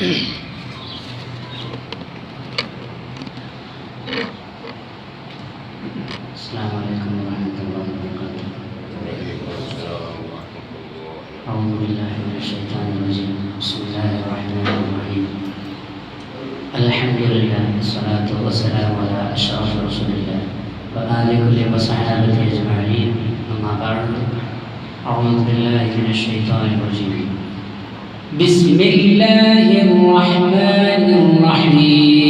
السلام عليكم ورحمة الله وبركاته. أعوذ بالله من الشيطان الرجيم. بسم الله الرحمن الرحيم. الحمد لله والصلاة والسلام على أشرف رسول الله. وآله وصحابته أجمعين. أما بعد أعوذ بالله من الشيطان الرجيم. بسم الله الرحمن الرحيم.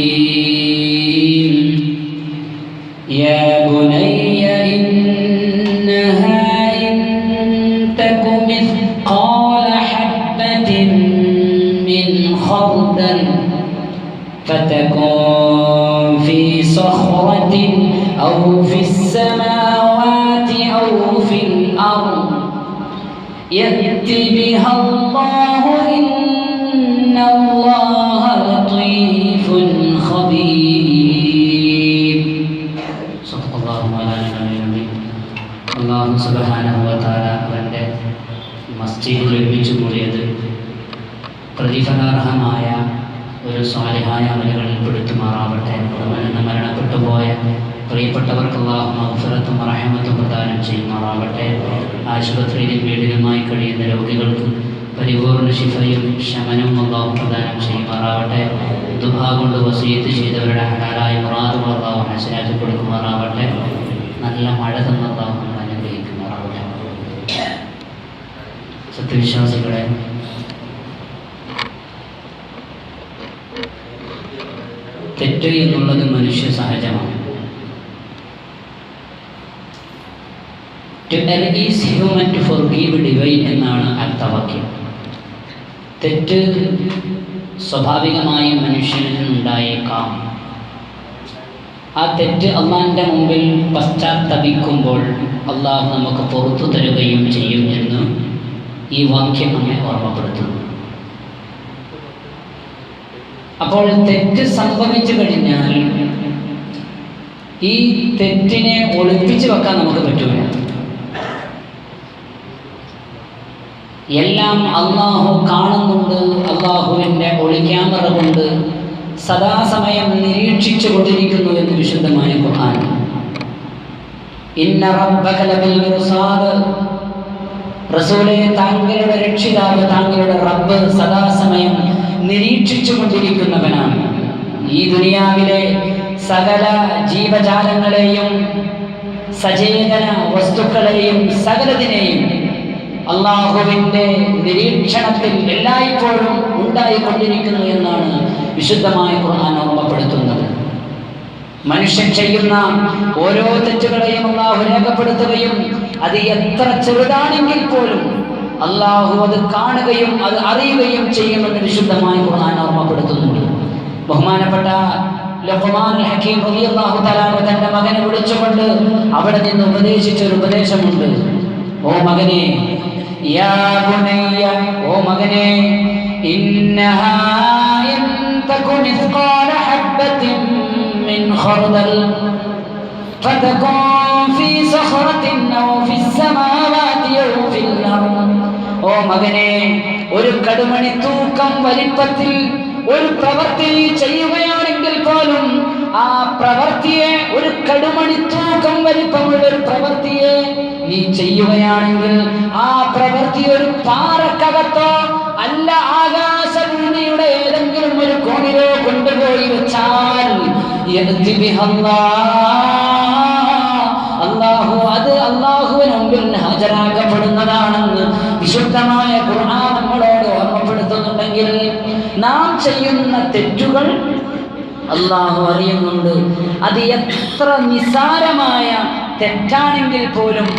يا بني إنها إن تك مثقال حبة من خردل فتكون في صخرة أو في അള്ളാഹു മഹഫിറത്തും റഹമത്തും പ്രദാനം ചെയ്യുമാറാവട്ടെ ആശുപത്രിയിലും വീടിലുമായി കഴിയുന്ന രോഗികൾക്ക് പരിപൂർണ ശിഫയും ശമനവും അള്ളാഹു പ്രദാനം ചെയ്യുമാറാവട്ടെ ദുഃഖ കൊണ്ട് വസീത്ത് ചെയ്തവരുടെ ഹലാലായ മുറാദുകൾ അള്ളാഹു മനസ്സിലാക്കി കൊടുക്കുമാറാവട്ടെ നല്ല മഴ തന്ന അള്ളാഹു നമ്മൾ സത്യവിശ്വാസികളെ തെറ്റ് എന്നുള്ളത് മനുഷ്യ സഹജമാണ്. To is human to forgive divine എന്നാണ് അർത്ഥവാക്യം തെറ്റ് സ്വാഭാവികമായും മനുഷ്യനിൽ നിന്നുണ്ടായേക്കാം ആ തെറ്റ് അള്ളാഹിന്റെ മുമ്പിൽ പശ്ചാത്തപിക്കുമ്പോൾ അള്ളാഹു നമുക്ക് പുറത്തു തരുകയും ചെയ്യും എന്ന് ഈ വാക്യം നമ്മെ ഓർമ്മപ്പെടുത്തുന്നു. അപ്പോൾ തെറ്റ് സംഭവിച്ചു കഴിഞ്ഞാൽ ഈ തെറ്റിനെ ഒളിപ്പിച്ചു വെക്കാൻ നമുക്ക് പറ്റൂല. എല്ലാം അള്ളാഹു കാണുന്നുണ്ട് അള്ളാഹുവിന്റെ ഒളിക്യാമറ കൊണ്ട് സദാസമയം നിരീക്ഷിച്ചു കൊണ്ടിരിക്കുന്നു എന്ന് വിശുദ്ധമായ ഖുർആൻ. ഇന്ന താങ്കളുടെ രക്ഷിതാവ് താങ്കളുടെ റബ്ബ് സദാസമയം നിരീക്ഷിച്ചു കൊണ്ടിരിക്കുന്നവനാണ്. ഈ ദുനിയാവിലെ സകല ജീവജാലങ്ങളെയും സചേതന വസ്തുക്കളെയും സകലതിനെയും അള്ളാഹുവിന്റെ നിരീക്ഷണത്തിൽ എല്ലായ്പ്പോഴും ഉണ്ടായിക്കൊണ്ടിരിക്കുന്നു എന്നാണ് വിശുദ്ധമായ ഖുർആൻ ഓർമ്മപ്പെടുത്തുന്നത്. മനുഷ്യൻ ചെയ്യുന്ന ഓരോ തെറ്റുകളെയും അള്ളാഹു രേഖപ്പെടുത്തുകയും അത് എത്ര ചെറുതാണെങ്കിൽ പോലും അള്ളാഹു അത് കാണുകയും അത് അറിയുകയും ചെയ്യുമെന്ന് വിശുദ്ധമായ ഖുർആൻ ഓർമ്മപ്പെടുത്തുന്നുണ്ട്. ബഹുമാനപ്പെട്ട ലഹുമാൻ ഹക്കീം തന്റെ മകനെ വിളിച്ചുകൊണ്ട് അവിടെ നിന്ന് ഉപദേശിച്ച ഒരു ഉപദേശമുണ്ട്. ഓ മകനെ യാ ബുനയ്യ ഓ മകനെ ഇന്നഹാ ഇൻ തകു മിസ്ഖാല ഹബ്ബത്തിൻ മിൻ ഖർദൽ فتكون في صخرة أو في السماوات أو في الأرض ഓ മകനെ ഒരു കടുമണി തൂക്കം വലിപ്പത്തിൽ ഒരു പ്രവൃത്തി ചെയ്യുകയാണെങ്കിൽ പോലും ആ പ്രവൃത്തിയെ ഒരു കടുമണിത്തൂക്കം വലിപ്പമുള്ള ഒരു പ്രവൃത്തിയെ നീ ചെയ്യുകയാണെങ്കിൽ ആ പ്രവൃത്തി ഒരു പാറക്കകത്തോ അല്ല ആകാശഭൂമിയുടെ ഏതെങ്കിലും ഒരു കോണിലോ കൊണ്ടുപോയി വെച്ചാൽ അള്ളാഹു അത് അള്ളാഹുവിന് മുമ്പിൽ ഹാജരാക്കപ്പെടുന്നതാണെന്ന് വിശുദ്ധമായ ഖുർആൻ നമ്മളോട് ഓർമ്മപ്പെടുത്തുന്നുണ്ടെങ്കിൽ നാം ചെയ്യുന്ന തെറ്റുകൾ അള്ളാഹു അറിയുന്നുണ്ട്. അത് എത്ര നിസാരമായ തെറ്റാണെങ്കിൽ പോലും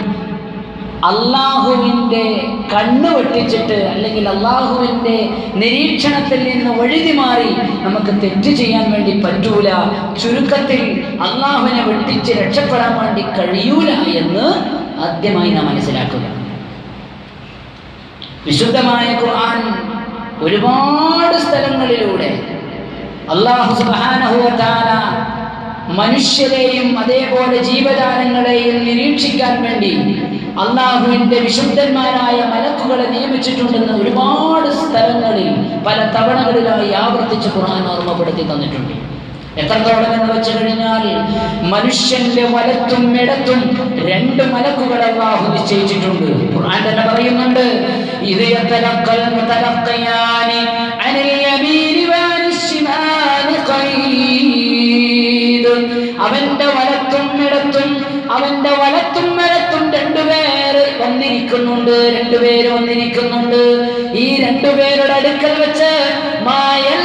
അള്ളാഹുവിന്റെ കണ്ണു വെട്ടിച്ചിട്ട് അല്ലെങ്കിൽ അള്ളാഹുവിന്റെ നിരീക്ഷണത്തിൽ നിന്ന് ഒഴുതി മാറി നമുക്ക് തെറ്റ് ചെയ്യാൻ വേണ്ടി പറ്റൂല. ചുരുക്കത്തിൽ അള്ളാഹുവിനെ വെട്ടിച്ച് രക്ഷപ്പെടാൻ വേണ്ടി കഴിയൂല എന്ന് ആദ്യമായി നാം മനസ്സിലാക്കുക. വിശുദ്ധമായ ഖുർആൻ ഒരുപാട് സ്ഥലങ്ങളിലൂടെ അള്ളാഹു തആല മനുഷ്യരെയും അതേപോലെ ജീവജാലങ്ങളെയും നിരീക്ഷിക്കാൻ വേണ്ടി അള്ളാഹുവിന്റെ വിശുദ്ധന്മാരായ മലക്കുകളെ നിയമിച്ചിട്ടുണ്ടെന്ന് ഒരുപാട് സ്ഥലങ്ങളിൽ പല തവണകളിലായി ആവർത്തിച്ച് ഖുർആൻ ഓർമ്മപ്പെടുത്തി തന്നിട്ടുണ്ട്. എത്രത്തോളം എന്ന് വെച്ചു കഴിഞ്ഞാൽ മനുഷ്യന്റെ വലത്തും ഇടത്തും രണ്ട് മലക്കുകൾ അള്ളാഹു നിശ്ചയിച്ചിട്ടുണ്ട്. ഖുർആൻ തന്നെ പറയുന്നുണ്ട് ഇത് യതലഖൽ മുതലഖിയാനി അവന്റെ വലത്തും ഇടത്തും അവന്റെ വലത്തും ഇടത്തും രണ്ടുപേര് വന്നിരിക്കുന്നുണ്ട് രണ്ടുപേര് വന്നിരിക്കുന്നുണ്ട്. ഈ രണ്ടുപേരുടെ അടുക്കൽ വെച്ച് മായൽ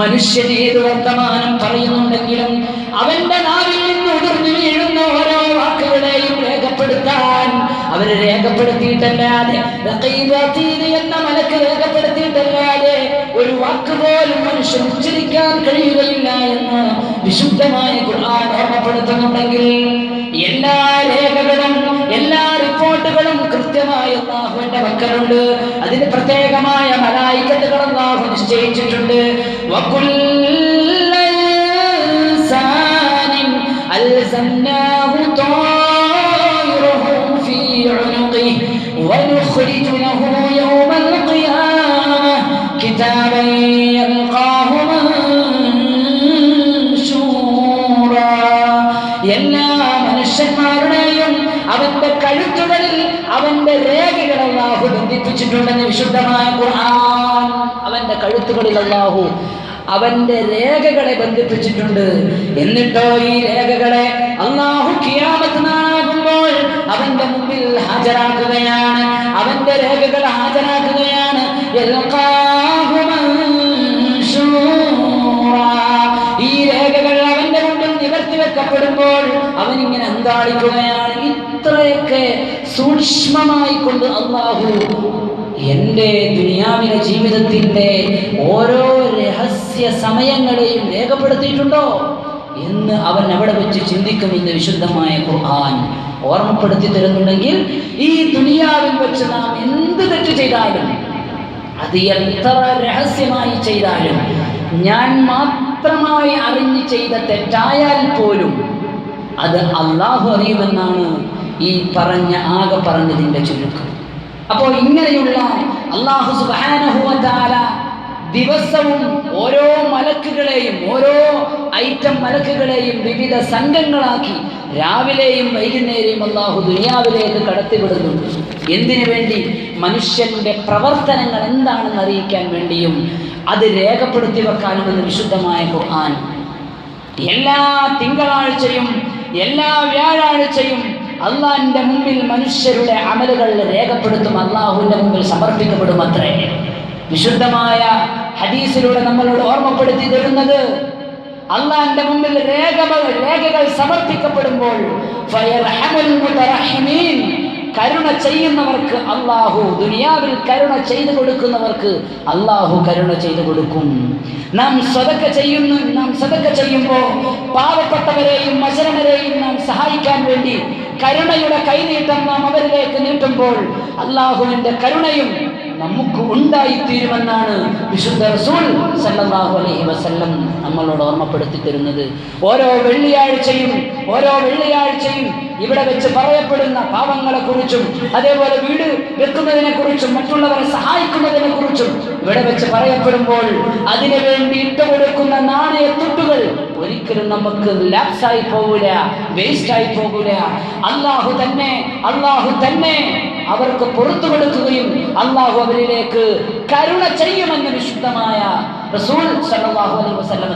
മനുഷ്യൻ ഏത് വർത്തമാനം പറയുന്നുണ്ടെങ്കിലും അവന്റെ നാവിൽ അവര് രേഖപ്പെടുത്തിയിട്ടല്ലാതെ റഖീബ് അതീദ് എന്ന മലക്ക് രേഖപ്പെടുത്തിയിട്ടല്ലാതെ ഒരു വാക്ക് പോലും മനുഷ്യൻ ഉച്ചരിക്കാൻ കഴിയുകയില്ല എന്ന് വിശുദ്ധമായ ഖുർആൻ ഓർമ്മപ്പെടുത്തുന്നുണ്ടെങ്കിൽ എല്ലാ രേഖകളും എല്ലാ റിപ്പോർട്ടുകളും കൃത്യമായി അള്ളാഹുവിന്റെ മക്കളുണ്ട് അതിന് പ്രത്യേകമായ മലായിക്കത്തുകൾ അള്ളാഹു നിശ്ചയിച്ചിട്ടുണ്ട് وكل إنسان ألزمناه طائره ونخرج له يوم القيامة كتابا يلقاه منشورا എല്ലാ മനുഷ്യന്മാരുടെയും അവന്റെ കഴുത്തുകളിൽ അവന്റെ രേഖകൾ അള്ളാഹു ബന്ധിപ്പിച്ചിട്ടുണ്ടെന്ന് വിശുദ്ധമായ ഖുർആൻ അവന്റെ കഴുത്തുകളിൽ അള്ളാഹു അവന്റെ രേഖകളെ ബന്ധിപ്പിച്ചിട്ടുണ്ട് എന്നിട്ടോ ഈ രേഖകളെ അള്ളാഹു കിയാമത്ത് നാളാകുമ്പോൾ അവന്റെ മുമ്പിൽ ഹാജരാക്കുകയാണ്. അവന്റെ രേഖകൾ ഹാജരാക്കുകയാണ്. ഈ രേഖകൾ അവന്റെ മുമ്പിൽ നിവർത്തി വെക്കപ്പെടുമ്പോൾ അവൻ ഇങ്ങനെ അന്താളിക്കുകയാണ്. ഇത്രയൊക്കെ സൂക്ഷ്മമായി കൊണ്ട് അള്ളാഹു എന്റെ ദുനിയാവിലെ ജീവിതത്തിന്റെ ഓരോ രഹസ്യ സമയങ്ങളെയും രേഖപ്പെടുത്തിയിട്ടുണ്ടോ എന്ന് അവൻ അവിടെ വെച്ച് ചിന്തിക്കുമെന്ന് വിശുദ്ധമായ ഖുർആൻ ഓർമ്മപ്പെടുത്തി തരുന്നുണ്ടെങ്കിൽ ഈ ദുനിയാവിൽ വെച്ച് നാം എന്ത് തെറ്റ് ചെയ്താലും അത് എത്ര രഹസ്യമായി ചെയ്താലും ഞാൻ മാത്രമായി അറിഞ്ഞ് ചെയ്ത തെറ്റായാൽ പോലും അത് അള്ളാഹു അറിയുമെന്നാണ് ഈ പറഞ്ഞ ആകെ പറഞ്ഞതിന്റെ ചുരുക്കം. അപ്പോൾ ഇങ്ങനെയുള്ള അള്ളാഹു സുബാനഹുവല ദിവസവും ഓരോ മലക്കുകളെയും ഓരോ ഐറ്റം മലക്കുകളെയും വിവിധ സംഘങ്ങളാക്കി രാവിലെയും വൈകുന്നേരവും അള്ളാഹു ദുനിയാവിലേക്ക് കടത്തിവിടുന്നുണ്ട് എന്തിനു വേണ്ടി? മനുഷ്യന്റെ പ്രവർത്തനങ്ങൾ എന്താണെന്ന് അറിയിക്കാൻ വേണ്ടിയും അത് രേഖപ്പെടുത്തി വെക്കാനുമെന്ന് വിശുദ്ധമായ ഖുർആൻ. എല്ലാ തിങ്കളാഴ്ചയും എല്ലാ വ്യാഴാഴ്ചയും അള്ളാഹിന്റെ മുമ്പിൽ മനുഷ്യരുടെ അമലുകൾ രേഖപ്പെടുത്തും അള്ളാഹുവിന്റെ മുമ്പിൽ സമർപ്പിക്കപ്പെടും അത്രേ. വിശുദ്ധമായ ഹദീസിലൂടെ നമ്മളോട് ഓർമ്മപ്പെടുത്തി തരുന്നത് അള്ളാഹിന്റെ മുമ്പിൽ രേഖകൾ രേഖകൾ സമർപ്പിക്കപ്പെടുമ്പോൾ കരുണ ചെയ്യുന്നവർക്ക് അള്ളാഹു ദുനിയാവിൽ കരുണ ചെയ്തു കൊടുക്കുന്നവർക്ക് അള്ളാഹു കരുണ ചെയ്തു കൊടുക്കും. നാം സ്വതക്ക ചെയ്യുന്നു നാം സ്വതക്ക ചെയ്യുമ്പോൾ പാവപ്പെട്ടവരെയും മശരണരെയും നാം സഹായിക്കാൻ വേണ്ടി കരുണയുടെ കൈനീട്ടം നാം അവരിലേക്ക് നീട്ടുമ്പോൾ അള്ളാഹുവിന്റെ കരുണയും നമുക്ക് ഉണ്ടായിത്തീരുമെന്നാണ് വിശുദ്ധ റസൂൽ സല്ലാഹു അലൈഹി വസല്ലം നമ്മളോട് ഓർമ്മപ്പെടുത്തി തരുന്നത്. ഓരോ വെള്ളിയാഴ്ചയും ഓരോ വെള്ളിയാഴ്ചയും ഇവിടെ വെച്ച് പറയപ്പെടുന്ന പാവങ്ങളെ കുറിച്ചും അതേപോലെ വീട് വെക്കുന്നതിനെ കുറിച്ചും മറ്റുള്ളവരെ സഹായിക്കുന്നതിനെ കുറിച്ചും ഇവിടെ വെച്ച് പറയപ്പെടുമ്പോൾ അതിനു വേണ്ടി ഇട്ടുകൊടുക്കുന്ന നാണയത്തുട്ടുകൾ ഒരിക്കലും നമുക്ക് ലാപ്സായി പോകൂല വേസ്റ്റായി പോകൂല. അള്ളാഹു തന്നെ അള്ളാഹു തന്നെ അവർക്ക് പുറത്തു കൊടുക്കുകയും അള്ളാഹു അവരിലേക്ക് കരുണ ചെയ്യുമെന്ന് വിശുദ്ധമായ റസൂൽ സല്ലല്ലാഹു അലൈഹി തങ്ങൾ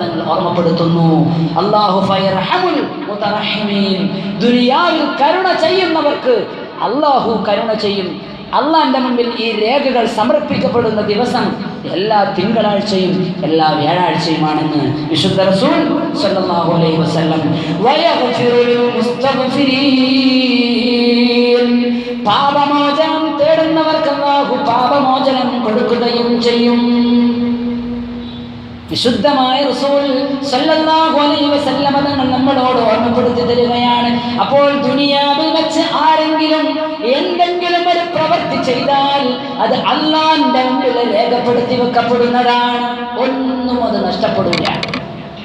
അല്ലാഹു ഫയർഹമുൽ മുതറഹിമീൻ. ദുനിയാവിൽ കരുണ ചെയ്യുന്നവർക്ക് അള്ളാഹു കരുണ ചെയ്യും. അള്ളാന്റെ മുമ്പിൽ ഈ രേഖകൾ സമർപ്പിക്കപ്പെടുന്ന ദിവസം എല്ലാ തിങ്കളാഴ്ചയും എല്ലാ വ്യാഴാഴ്ചയുമാണെന്ന് വിശുദ്ധ റസൂൽ സല്ലല്ലാഹു അലൈഹി വസല്ലം പാപമോചനം തേടുന്നവർക്ക് അല്ലാഹു പാപമോചനം കൊടുക്കുകയും ചെയ്യും. വിശുദ്ധമായ റസൂൽ സല്ലല്ലാഹു അലൈഹി വസല്ലമ തങ്ങൾ നമ്മളോട് ഓർമ്മപ്പെടുത്തി തരികയാണ്. അപ്പോൾ ദുനിയാവിൽ വെച്ച് ആരെങ്കിലും ചെയ്താൽ അത് അള്ളാന്റെ മുമ്പിൽ രേഖപ്പെടുത്തി വെക്കപ്പെടുന്നതാണ്. ഒന്നും അത് നഷ്ടപ്പെടില്ല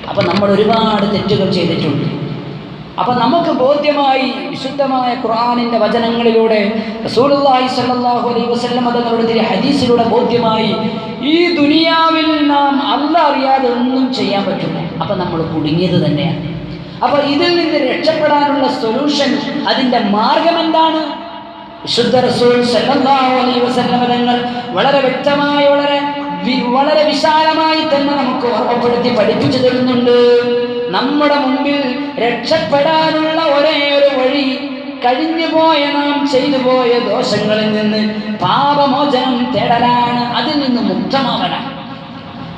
അപ്പം നമ്മൾ ഒരുപാട് തെറ്റുകൾ ചെയ്തിട്ടുണ്ട്. അപ്പം നമുക്ക് ബോധ്യമായി വിശുദ്ധമായ ഖുർആനിന്റെ വചനങ്ങളിലൂടെ റസൂലുള്ളാഹി സ്വല്ലല്ലാഹു അലൈഹി വസല്ലം തങ്ങളുടെ തിരി ഹദീസിലൂടെ ബോധ്യമായി ഈ ദുനിയാവിൽ നാം അല്ല അറിയാതെ ഒന്നും ചെയ്യാൻ പറ്റില്ല. അപ്പം നമ്മൾ കുടുങ്ങിയത് തന്നെയാണ്. അപ്പോൾ ഇതിൽ നിന്ന് രക്ഷപ്പെടാനുള്ള സൊല്യൂഷൻ അതിന്റെ മാർഗം എന്താണ്? വിശുദ്ധ റസൂൽ സല്ലല്ലാഹു അലൈഹി വസല്ലം തങ്ങൾ വളരെ വ്യക്തമായി വളരെ വളരെ വിശാലമായി തന്നെ നമുക്ക് ഓർമ്മപ്പെടുത്തി പഠിപ്പിച്ചു തരുന്നുണ്ട്. നമ്മുടെ മുമ്പിൽ രക്ഷപ്പെടാനുള്ള ഒരേ ഒരു വഴി കഴിഞ്ഞു പോയ നാം ചെയ്തു പോയ ദോഷങ്ങളിൽ നിന്ന് പാപമോചനം തേടലാണ് അതിൽ നിന്ന് മുക്തമാവലാണ്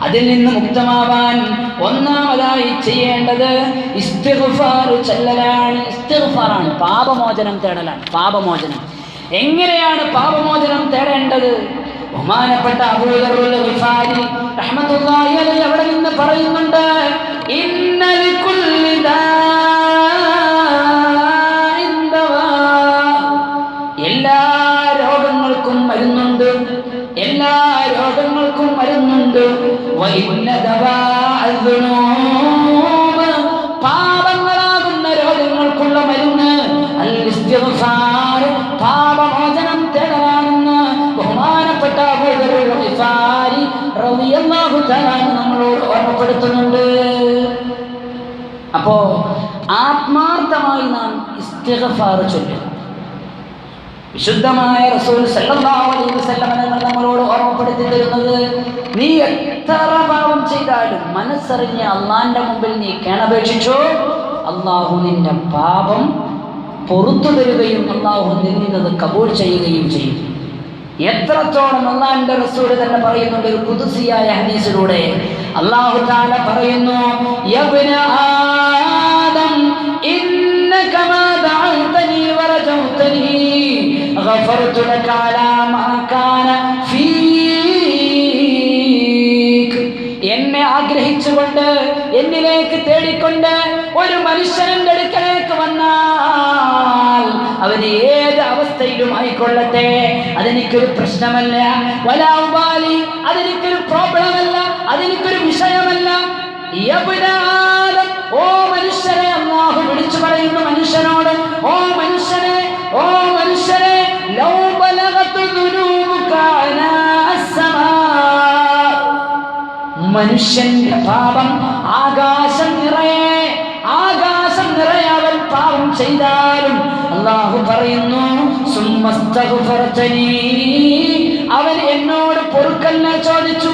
അതിൽ നിന്ന് മുക്തമാവാൻ ഒന്നാമതായി ചെയ്യേണ്ടത് ഇസ്തിഗ്ഫാർ ചെല്ലലാണ്. ഇസ്തിഫാറാണ് പാപമോചനം തേടലാണ്. പാപമോചനം. എങ്ങനെയാണ് പാപമോചനം തേടേണ്ടത്? ബഹുമാനപ്പെട്ട അബൂദറുൽ ഗിഫാരി റഹ്മത്തുള്ളാഹി അലൈഹി നിന്ന് പറയുന്നുണ്ട് എല്ലാ രോഗങ്ങൾക്കും മരുന്നുണ്ട് എല്ലാ രോഗങ്ങൾക്കും മരുന്നുണ്ട്. വൈന്ന ദവാഅൽ ഓർമ്മപ്പെടുത്തുന്നുണ്ട് അപ്പോ ആത്മാർത്ഥമായി നാം ഇസ്തിഗ്ഫാർ ചൊല്ലുക. വിശുദ്ധമായ റസൂൽ സല്ലല്ലാഹു അലൈഹി നമ്മളോട് ഓർമ്മപ്പെടുത്തി തരുന്നത് നീ എത്ര പാപം ചെയ്താലും മനസ്സറിഞ്ഞ് അള്ളാന്റെ മുമ്പിൽ നീ കേണപേക്ഷിച്ചോ അള്ളാഹു നിന്റെ പാപം പൊറത്തു തരുകയും അള്ളാഹു നിന്നത് കബൂൾ ചെയ്യുകയും ചെയ്യും. എത്രത്തോളം അള്ളാഹിന്റെ റസൂൽ തന്നെ പറയുന്നുണ്ട് ഒരു കുതുസിയായ ഹദീസിലൂടെ അള്ളാഹു താല പറയുന്നു യബ്ന ആദം ഇന്നക മാ ദഅവതനി വറജൗതനി غفرت لك على ما كان فيك എന്നെ ആഗ്രഹിച്ചുകൊണ്ട് എന്നിലേക്ക് തേടിക്കൊണ്ട് ഒരു മനുഷ്യന്റെ അടുക്കലേക്ക് വന്നാൽ അവന് ഏത് അവസ്ഥയിലും ആയിക്കൊള്ളട്ടെ അതെനിക്കൊരു പ്രശ്നമല്ല വലാഉബാലി അതെനിക്കൊരു പ്രോബ്ലമല്ല അതെനിക്കൊരു വിഷയമല്ല ഓ മനുഷ്യരെ അള്ളാഹു വിളിച്ചു പറയുന്ന മനുഷ്യനോട് ഓ മനുഷ്യനെ ഓ അസ്സമാ മനുഷ്യന്റെ പാപം ആകാശം നിറയെ ആകാശം നിറയെ അവൻ പാപം ചെയ്താലും അള്ളാഹു പറയുന്നു. അവൻ എന്നോട് പൊറുക്കല്ല ചോദിച്ചു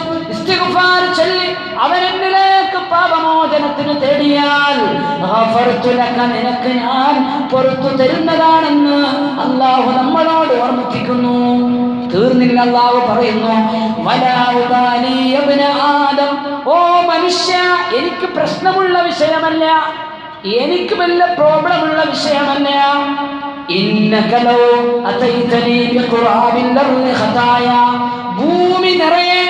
ചൊല്ലി. അവൻ എന്നിലേക്ക് പാപമോചനത്തിന് തേടിയാൽ നിനക്ക് ഞാൻ പൊറുത്തു തരുന്നതാണെന്ന് അള്ളാഹു നമ്മളോട് ഓർമ്മിപ്പിക്കുന്നു. തീർന്നില്ല അള്ളാഹു പറയുന്നു ആദം. ഓ മനുഷ്യ എനിക്ക് പ്രശ്നമുള്ള വിഷയമല്ല. എനിക്ക് വല്ല പ്രോബ്ലമുള്ള വിഷയമല്ല. ഇന്നക ലൗ അതൈതനി ബിഖുറാബിൽ അർളി ഖതായ ഭൂമി നിറയെ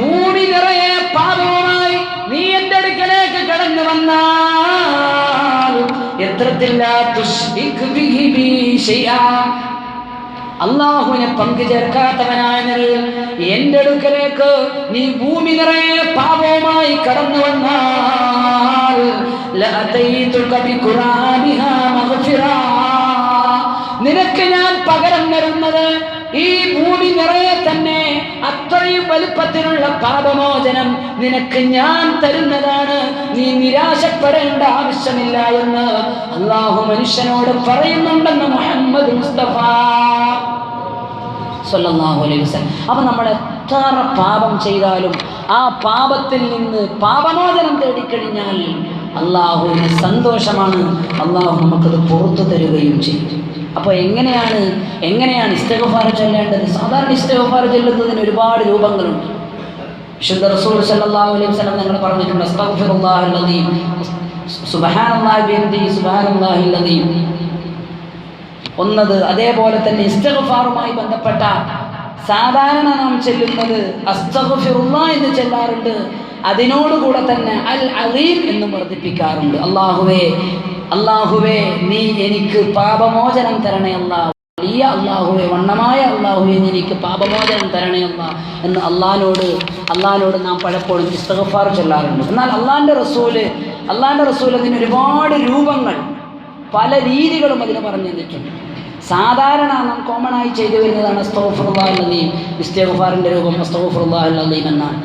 ഭൂമി നിറയെ പാപവുമായി നീ എന്റെ അടുക്കലേക്ക് കടന്നു വന്നാൽ അള്ളാഹുവിനെ പങ്കു ചേർക്കാത്തവനായ എന്റെ അടുക്കലേക്ക് നീ ഭൂമി നിറയെ പാപവുമായി കടന്നു വന്നാൽ ലഅതൈതുക ബിഖുറാബിഹാ മഗ്ഫിറാ. നിനക്ക് ഞാൻ പകരം തരുന്നത് ഈ ഭൂമി നിറയെ തന്നെ അത്രയും വലുപ്പത്തിലുള്ള പാപമോചനം നിനക്ക് ഞാൻ തരുന്നതാണ്. നീ നിരാശപ്പെടേണ്ട ആവശ്യമില്ല എന്ന് അള്ളാഹു മനുഷ്യനോട് പറയുന്നുണ്ടെന്ന് മുഹമ്മദ് മുസ്തഫ അപ്പോൾ നമ്മൾ എത്ര പാപം ചെയ്താലും ആ പാപത്തിൽ നിന്ന് പാപമോചനം തേടിക്കഴിഞ്ഞാൽ അള്ളാഹുവിന് സന്തോഷമാണ്. അള്ളാഹു നമുക്കത് പുറത്തു തരുകയും ചെയ്യും. അപ്പോൾ എങ്ങനെയാണ് എങ്ങനെയാണ് ഇസ്തഗഫാർ ചൊല്ലേണ്ടത്? സാധാരണ ഇസ്തഗഫാർ ചൊല്ലുന്നതിന് ഒരുപാട് രൂപങ്ങളുണ്ട്. വിശുദ്ധ റസൂൽ സല്ലല്ലാഹു അലൈഹി വസല്ലം നിങ്ങൾ പറഞ്ഞിട്ടുണ്ട് അസ്തഗ്ഫിറുല്ലാഹി അലീം സുബ്ഹാനല്ലാഹി ബിഹംദിഹി സുബ്ഹാനല്ലാഹി അലീം ഒന്നത് അതേപോലെ തന്നെ ഇസ്തഗ്ഫാറുമായി ബന്ധപ്പെട്ട സാധാരണ നാം ചെല്ലുന്നത് അസ്തഗ്ഫിറുല്ല എന്ന് ചെല്ലാറുണ്ട്. അതിനോടുകൂടെ തന്നെ അൽ അലീം എന്ന് വർദ്ധിപ്പിക്കാറുണ്ട്. അള്ളാഹുവേ അള്ളാഹുവേ നീ എനിക്ക് പാപമോചനം തരണേ അള്ളാഹു വലിയ അള്ളാഹുവെ വണ്ണമായ അള്ളാഹുവെ നീ എനിക്ക് പാപമോചനം തരണേ അല്ല എന്ന് അള്ളഹാനോട് അള്ളഹാനോട് നാം പലപ്പോഴും ഇസ്തഗഫാർ ചൊല്ലാറുണ്ട്. എന്നാൽ അള്ളാഹിന്റെ റസൂൽ അള്ളാഹിന്റെ റസൂൽ അതിന് ഒരുപാട് രൂപങ്ങൾ പല രീതികളും അതിന് പറഞ്ഞു തന്നിട്ടുണ്ട്. സാധാരണ നാം കോമൺ ആയി ചെയ്തു വരുന്നതാണ് അസ്തോഫുറുല്ലാഹീം ഇസ്തഫാറിന്റെ രൂപം അസ്തോഫുറുല്ലാഹീം എന്നാണ്.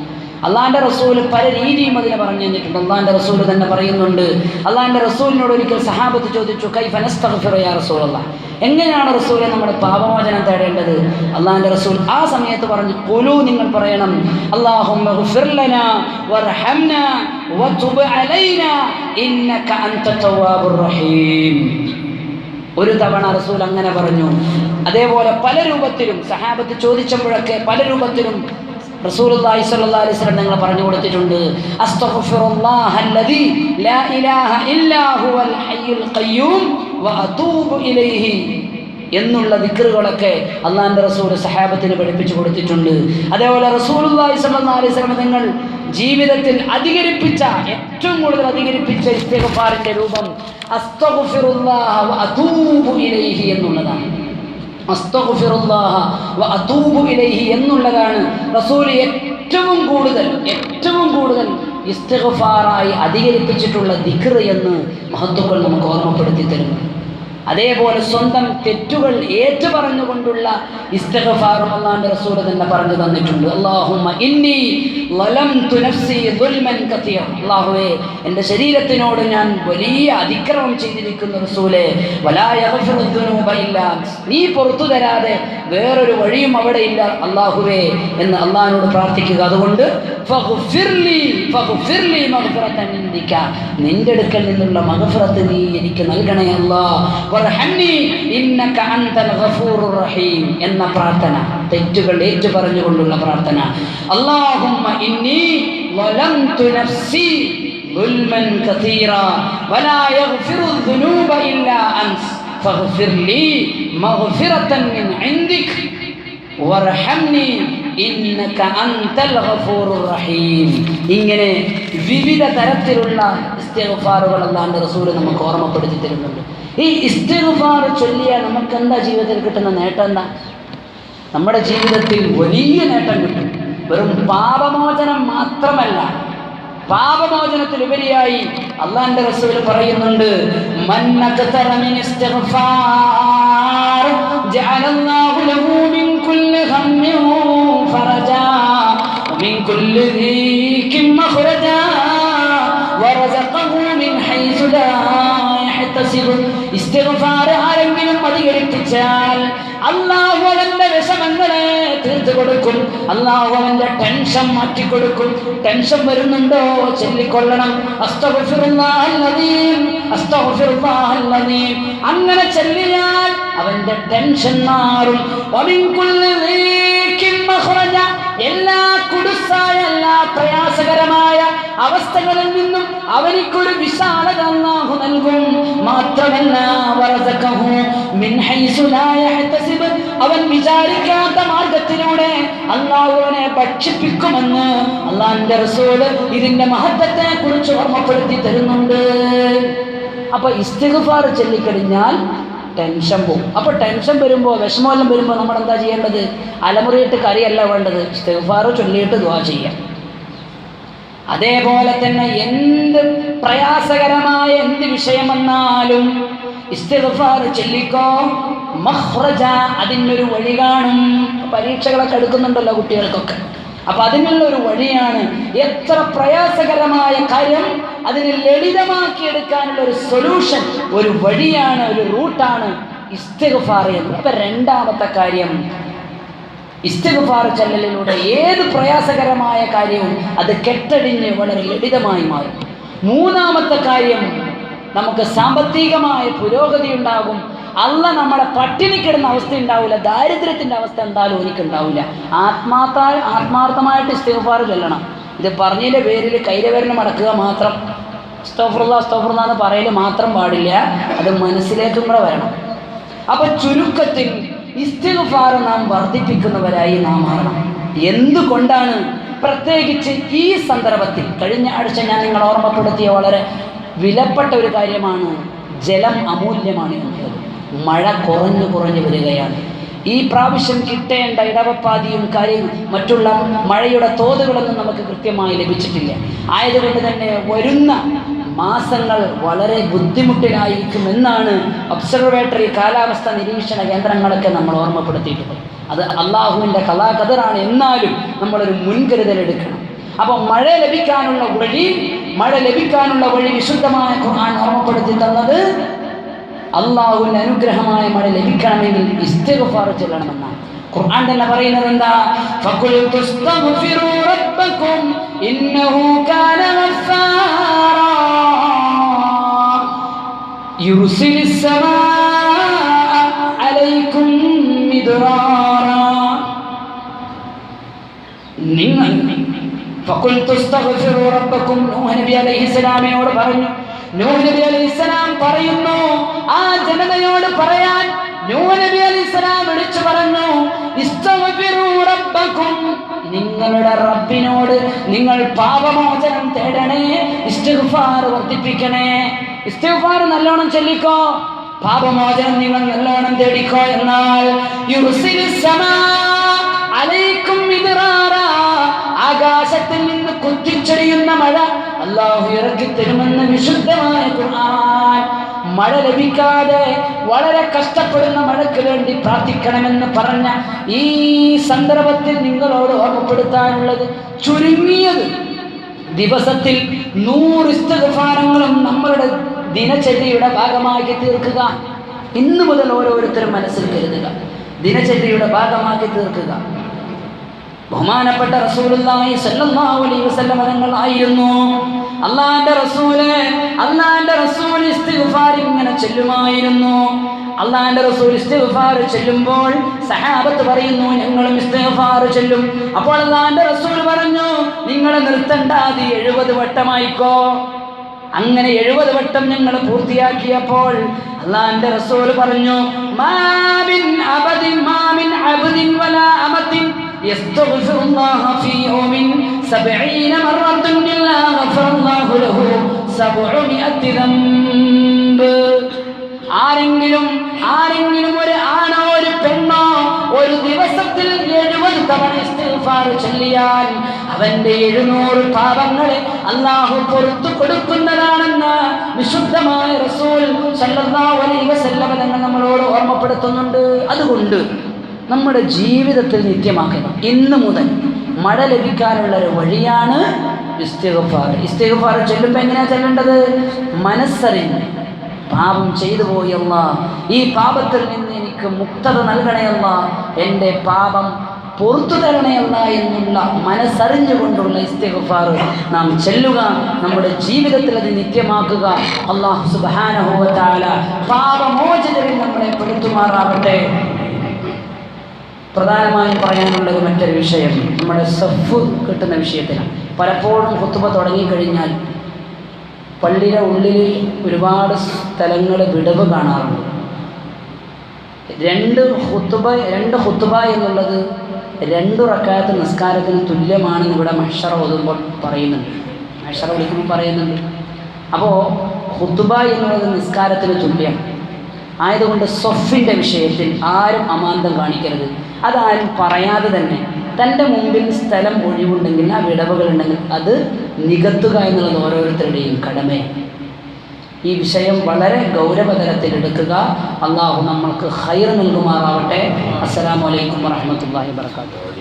അള്ളാഹിന്റെ റസൂൽ പല രീതിയും അതിനെ പറഞ്ഞു തന്നിട്ടുണ്ട്. അള്ളാഹാന്റെ റസൂൽ തന്നെ പറയുന്നുണ്ട് അള്ളാഹാന്റെ റസൂലിനോട് ഒരിക്കൽ സഹാബത്ത് ചോദിച്ചു കൈ ഫനസ്തഫിറയാ അല്ല എങ്ങനെയാണ് റസൂലെ നമ്മുടെ പാപമോചനം തേടേണ്ടത്? അള്ളാഹാന്റെ റസൂൽ ആ സമയത്ത് പറഞ്ഞു കൊലു നിങ്ങൾ പറയണം അള്ളാഹും ഒരു തവണ റസൂൽ അങ്ങനെ പറഞ്ഞു. അതേപോലെ പല രൂപത്തിലും സഹാബത്ത് ചോദിച്ചപ്പോഴൊക്കെ പല രൂപത്തിലും റസൂലുള്ളാഹി സ്വല്ലല്ലാഹി അലൈഹി വസല്ലം നിങ്ങൾ പറഞ്ഞു കൊടുത്തിട്ടുണ്ട്. അസ്തഗ്ഫിറുല്ലാഹല്ലദി ലാ ഇലാഹ ഹുവൽ ഹയ്യുൽ ഖയ്യൂം വഅതൂബു ഇലൈഹി എന്നുള്ള ദിക്റുകളൊക്കെ അള്ളാഹിന്റെ റസൂൽ സഹാബത്തിന് പഠിപ്പിച്ചു കൊടുത്തിട്ടുണ്ട്. അതേപോലെ റസൂലുള്ളാഹി സ്വല്ലല്ലാഹി അലൈഹി നിങ്ങൾ ജീവിതത്തിൽ അധികരിപ്പിച്ച ഏറ്റവും കൂടുതൽ അധികരിപ്പിച്ച ഇസ്തിഗ്ഫാറിന്റെ രൂപം അസ്തഗ്ഫിറുല്ലാഹ അതൂബു ഇലൈഹി എന്നുള്ളതാണ്. എന്നുള്ളതാണ് റസൂൽ ഏറ്റവും കൂടുതൽ ഏറ്റവും കൂടുതൽ ഇസ്തിഗ്ഫാറായി അധികരിപ്പിച്ചിട്ടുള്ള ദിക്ർ എന്ന് മഹത്വങ്ങൾ നമുക്ക് ഓർമ്മപ്പെടുത്തി തരുന്നു. അതേപോലെ സ്വന്തം തെറ്റുകൾ ഏറ്റുപറഞ്ഞുകൊണ്ടുള്ള ഇസ്തിഗ്ഫാറും അള്ളാന്റെ റസൂൽ തന്നെ പറഞ്ഞു തന്നിട്ടുണ്ട്. അല്ലാഹുമ്മ ഇന്നി ലലംതു നഫ്സി ദുൽമൻ കതീറ അല്ലാഹുവേ എന്റെ ശരീരത്തിനോട് ഞാൻ വലിയ അതിക്രമം ചെയ്തിരിക്കുന്നു റസൂലേ. വലാ യഗ്ഫിറു ദുനൂബ ഇല്ലാ. നീ പുറത്തു തരാതെ വേറൊരു വഴിയും അവിടെ ഇല്ല. അള്ളാഹുവേ എന്ന് അള്ളാഹിനോട് പ്രാർത്ഥിക്കുക. അതുകൊണ്ട് ഫഗ്ഫിർലി ഫഗ്ഫിർലി മഗ്ഫിറത്തൻ. നിന്റെ അടുക്കൽ നിന്നുള്ള മഗ്ഫിറത്ത് നീ എനിക്ക് നൽകണേ അല്ലാ. വർഹംനി ഇന്നക അൻതൽ ഗഫൂറുർ റഹീം എന്ന പ്രാർത്ഥന തെറ്റുകൾ ഏറ്റു പറഞ്ഞുകൊണ്ടുള്ള പ്രാർത്ഥന അല്ലാഹുമ്മ ഇന്നി വലംതു നഫ്സി ظلما كثيرا ولا يغفر الذنوب إلا أنت فاغفر لي مغفرة من عندك വർഹംനി ഇങ്ങനെ വിവിധ തരത്തിലുള്ള ഇസ്തിഗ്ഫാറുകൾ അല്ലാണ്ട് റസൂൽ നമുക്ക് ഓർമ്മപ്പെടുത്തി തരുന്നുണ്ട്. ഈ ഇസ്തിഗ്ഫാർ ചൊല്ലിയാൽ നമുക്ക് എന്താ ജീവിതത്തിൽ കിട്ടുന്ന നേട്ടം എന്താ? നമ്മുടെ ജീവിതത്തിൽ വലിയ നേട്ടം കിട്ടും. വെറും പാപമോചനം മാത്രമല്ല പാപമോചനത്തിലുപരിയായി അള്ളാന്റെ റസൂൽ പറയുന്നുണ്ട് ജഅലല്ലാഹു ലഹു മിൻ കുല്ലി ഹമ്മിൻ ഫറജാ ومن كل ذيك مخرجا ورزقه من حيث لا يحتسب ഇസ്തിഗ്ഫാർ ആരെങ്കിലും അധികരിപ്പിച്ചാൽ അള്ളാഹു അവന്റെ വിഷമങ്ങളെ തീർത്തു കൊടുക്കും അള്ളാഹു അവന്റെ ടെൻഷൻ മാറ്റി കൊടുക്കും ടെൻഷൻ വരുന്നുണ്ടോ ചൊല്ലിക്കൊള്ളണം അസ്തഗ്ഫിറുല്ലാഹൽ അദീം, അസ്തഗ്ഫിറുല്ലാഹൽ അദീം. അങ്ങനെ ചൊല്ലിയാൽ അവന്റെ ടെൻഷൻ മാറും മഖ്റജ. എല്ലാ കുടുസായ എല്ലാ പ്രയാസകരമായ അവസ്ഥകളിൽ നിന്നും അവനിക്കൊരു വിശാലത അല്ലാഹു നൽകും മാത്രമല്ല അവൻ വിചാരിക്കാത്ത മാർഗത്തിലൂടെ അള്ളാഹുവിനെ ഭക്ഷിപ്പിക്കുമെന്ന് അള്ളാഹിന്റെ റസൂൽ ഇതിന്റെ മഹത്വത്തെ കുറിച്ച് ഓർമ്മപ്പെടുത്തി തരുന്നുണ്ട് അപ്പൊ ഇസ്തിഗ്ഫാർ ചൊല്ലിക്കഴിഞ്ഞാൽ ടെൻഷൻ പോകും അപ്പോൾ ടെൻഷൻ വരുമ്പോൾ വിഷമമെല്ലാം വരുമ്പോൾ നമ്മൾ എന്താ ചെയ്യേണ്ടത്? അലമുറിയിട്ട് കറിയല്ല വേണ്ടത്. ഇസ്തിഗ്ഫാർ ചൊല്ലിയിട്ട് ദുആ ചെയ്യാം. അതേപോലെ തന്നെ എന്ത് പ്രയാസകരമായ എന്ത് വിഷയം വന്നാലും ഇസ്തിഗ്ഫാർ ചൊല്ലിക്കോ അതിനൊരു വഴി കാണും. പരീക്ഷകളൊക്കെ എടുക്കുന്നുണ്ടല്ലോ കുട്ടികൾക്കൊക്കെ. അപ്പൊ അതിനുള്ള ഒരു വഴിയാണ് എത്ര പ്രയാസകരമായ കാര്യം അതിനെ ലളിതമാക്കി എടുക്കാനുള്ള ഒരു സൊല്യൂഷൻ ഒരു വഴിയാണ് ഒരു റൂട്ടാണ് ഇസ്തിഗ്ഫാർ എന്ന്. രണ്ടാമത്തെ കാര്യം ഇസ്തിഗ്ഫാർ ചൊല്ലലിലൂടെ ഏത് പ്രയാസകരമായ കാര്യവും അത് കെട്ടടിഞ്ഞ് വളരെ ലളിതമായി മാറും. മൂന്നാമത്തെ കാര്യം നമുക്ക് സാമ്പത്തികമായ പുരോഗതി ഉണ്ടാകും. അല്ല നമ്മളെ പട്ടിണി കിടന്ന അവസ്ഥ ഉണ്ടാവില്ല ദാരിദ്ര്യത്തിന്റെ അവസ്ഥ എന്തായാലും എനിക്കുണ്ടാവില്ല ആത്മാർത്ഥ ആത്മാർത്ഥമായിട്ട് ഇസ്തീഫാർ ചൊല്ലണം. ഇത് പറഞ്ഞതിന്റെ പേരിൽ കൈരവരന് മടക്കുക മാത്രം. സ്തോഫറുള്ള സ്തോഫറുള്ള എന്ന് പറയൽ മാത്രം പാടില്ല. അത് മനസ്സിലേക്കും കൂടെ വരണം. അപ്പൊ ചുരുക്കത്തിൽ ഇസ്തിഗ്ഫാർ നാം വർദ്ധിപ്പിക്കുന്നവരായി നാം മാറണം. എന്തുകൊണ്ടാണ് പ്രത്യേകിച്ച് ഈ സന്ദർഭത്തിൽ? കഴിഞ്ഞ ആഴ്ച ഞാൻ നിങ്ങൾ ഓർമ്മപ്പെടുത്തിയ വളരെ വിലപ്പെട്ട ഒരു കാര്യമാണ് ജലം അമൂല്യമാണ് എന്നുള്ളത്. മഴ കുറഞ്ഞു കുറഞ്ഞു വരികയാണ്. ഈ പ്രാവശ്യം കിട്ടേണ്ട ഇടവപ്പാതിയും കാര്യം മറ്റുള്ള മഴയുടെ തോതുകളൊന്നും നമുക്ക് കൃത്യമായി ലഭിച്ചിട്ടില്ല. ആയതുകൊണ്ട് തന്നെ വരുന്ന മാസങ്ങൾ വളരെ ബുദ്ധിമുട്ടിലായിരിക്കുമെന്നാണ് ഒബ്സർവേറ്ററി കാലാവസ്ഥ നിരീക്ഷണ കേന്ദ്രങ്ങളൊക്കെ നമ്മൾ ഓർമ്മപ്പെടുത്തിയിട്ടുള്ളത്. അത് അള്ളാഹുവിന്റെ കലാകതറാണ് എന്നാലും നമ്മളൊരു മുൻകരുതൽ എടുക്കണം. അപ്പോൾ മഴ ലഭിക്കാനുള്ള വഴി മഴ ലഭിക്കാനുള്ള വഴി വിശുദ്ധമായ ഖുർആൻ ഓർമ്മപ്പെടുത്തി തന്നത് അള്ളാഹുവിന്റെ അനുഗ്രഹമായ മഴ ലഭിക്കണമെങ്കിൽ ഇസ്തിഗ്ഫാർ ചെല്ലണമെന്നാണ്. ഖുർആൻ തന്നെ പറയുന്നത് എന്താ? ഫഖുൽ തുസ്തഗ്ഫിറു റബ്ബക്കും ഇന്നഹു കാന ഗഫാറ. യുർസിലിസ് സമാഅ അലൈക്കും മിദ്റാറ. നിങ്ങൾ ഫഖുൽ തുസ്തഗ്ഫിറൂ റബ്ബക്കും നൂഹ് നബി അലൈഹിസ്സലാമിനോട് പറഞ്ഞു നബി അലൈഹിസ്സലാം പറയുന്നു ആ ജനതയോട് പറയാൻ നബി അലൈഹിസ്സലാം വിളിച്ചു പറഞ്ഞു നിങ്ങളുടെ റബ്ബിനോട് നിങ്ങൾ പാപമോചനം തേടണേ ഇസ്തിഗ്ഫാർ വർദ്ധിപ്പിക്കണേ. ഇസ്തിഗ്ഫാർ നല്ലോണം ചൊല്ലിക്കോ പാപമോചനം നിങ്ങൾ നല്ലോണം തേടിക്കോ എന്നാൽ യുർസിലിസ് സമാ അലൈക്കും മിദ്റാറ ആകാശത്തിൽ നിന്ന് കുത്തിച്ചൊരിയുന്ന മഴ അള്ളാഹു ഇറക്കി തരുമെന്ന് വിശുദ്ധമായ ഖുർആൻ. മഴ ലഭിക്കാതെ വളരെ കഷ്ടപ്പെടുന്ന മഴയ്ക്ക് വേണ്ടി പ്രാർത്ഥിക്കണമെന്ന് പറഞ്ഞ ഈ സന്ദർഭത്തിൽ നിങ്ങളോട് ഓർമ്മപ്പെടുത്താനുള്ളത് ചുരുങ്ങിയത് ദിവസത്തിൽ നൂറ് ഇസ്തഗഫാരങ്ങളും നമ്മളുടെ ദിനചര്യയുടെ ഭാഗമാക്കി തീർക്കുക. ഇന്നു മുതൽ ഓരോരുത്തരും മനസ്സിൽ കരുതുക. ദിനചര്യയുടെ ഭാഗമാക്കി തീർക്കുക. ബഹുമാനപ്പെട്ട റസൂലുള്ളാഹി സല്ലല്ലാഹു അലൈഹി റസൂൽ അള്ളാന്റെ റസൂൽ ഇസ്തിഗ്ഫാർ ഇങ്ങനെ ചെല്ലുമായിരുന്നു. അള്ളാന്റെ റസൂൽ ഇസ്തിഗ്ഫാർ ചെല്ലുമ്പോൾ സഹാബത്ത് പറയുന്നു ഞങ്ങളും ഇസ്തിഗ്ഫാർ ചെല്ലും. അപ്പോൾ അള്ളാന്റെ റസൂൽ പറഞ്ഞു നിങ്ങൾ നിർത്തണ്ടാതി എഴുപത് വട്ടമായിക്കോ. അങ്ങനെ എഴുപത് വട്ടം ഞങ്ങൾ പൂർത്തിയാക്കിയപ്പോൾ അള്ളാന്റെ റസൂൽ പറഞ്ഞു മാമിൻ അബദിൻ മാമിൻ അബദിൻ വലാ അമത്തിൻ. يستغفر الله في يوم سبعين مرة إلا غفر الله له سبعمائة ذنب ആരെങ്കിലും ആരെങ്കിലും ഒരു ആണോ ഒരു പെണ്ണോ ഒരു ദിവസത്തിൽ എഴുപത് തവണ ഇസ്തിഗ്ഫാർ ചൊല്ലിയാൽ അവന്റെ എഴുന്നൂറ് പാപങ്ങളെ അള്ളാഹു പുറത്തു കൊടുക്കുന്നതാണെന്ന് വിശുദ്ധമായ റസൂൽ സല്ലല്ലാഹു അലൈഹി വസല്ലമ തങ്ങൾ നമ്മളോട് ഓർമ്മപ്പെടുത്തുന്നുണ്ട് അതുകൊണ്ട് നമ്മുടെ ജീവിതത്തിൽ നിത്യമാക്കുക ഇന്ന് മുതൽ മഴ ലഭിക്കാനുള്ള ഒരു വഴിയാണ് ഇസ്തിഗ്ഫാർ. ഇസ്തിഗ്ഫാർ ചൊല്ലുമ്പോൾ എങ്ങനെയാണ് ചെല്ലേണ്ടത്? മനസ്സറിഞ്ഞ്. പാപം ചെയ്തു പോയല്ല ഈ പാപത്തിൽ നിന്ന് എനിക്ക് മുക്തത നൽകണയല്ല എന്റെ പാപം പുറത്തു തരണയല്ല എന്നുള്ള മനസ്സറിഞ്ഞുകൊണ്ടുള്ള ഇസ്തിഗ്ഫാർ നാം ചെല്ലുക നമ്മുടെ ജീവിതത്തിൽ അത് നിത്യമാക്കുക. അള്ളാഹു സുബാനഹുവല പാപമോചകരിൽ നമ്മളെ പെടുത്തുമാറാവട്ടെ പ്രധാനമായും പറയാനുള്ളത് മറ്റൊരു വിഷയം. നമ്മുടെ സഫ് കിട്ടുന്ന വിഷയത്തിലാണ്. പലപ്പോഴും കുത്തുബ തുടങ്ങിക്കഴിഞ്ഞാൽ പള്ളിയുടെ ഉള്ളിൽ ഒരുപാട് സ്ഥലങ്ങൾ വിടവ് കാണാറുണ്ട്. രണ്ട് ഹുത്തുബ രണ്ട് ഹുത്തുബ എന്നുള്ളത് രണ്ട് റക്കായത്ത് നിസ്കാരത്തിന് തുല്യമാണെന്ന് ഇവിടെ മഷറ ഓതുമ്പോൾ പറയുന്നുണ്ട്. മഷറ വിളിക്കുമ്പോൾ പറയുന്നുണ്ട്. അപ്പോൾ ഹുത്തുബ എന്നുള്ളത് നിസ്കാരത്തിന് തുല്യം. ആയതുകൊണ്ട് സൊഫിന്റെ വിഷയത്തിൽ ആരും അമാന്തം കാണിക്കരുത്. അതാരും പറയാതെ തന്നെ തന്റെ മുമ്പിൽ സ്ഥലം ഒഴിവുണ്ടെങ്കിൽ ആ വിടവുകളുണ്ടെങ്കിൽ അത് നികത്തുക എന്നുള്ളത് ഓരോരുത്തരുടെയും കടമേ. ഈ വിഷയം വളരെ ഗൗരവതരത്തിൽ എടുക്കുക. അള്ളാഹു നമ്മൾക്ക് ഹൈർ നൽകുമാറാവട്ടെ. അസ്സലാമലൈക്കും വാഹമത്തല്ലാഹി വർക്കാത്തു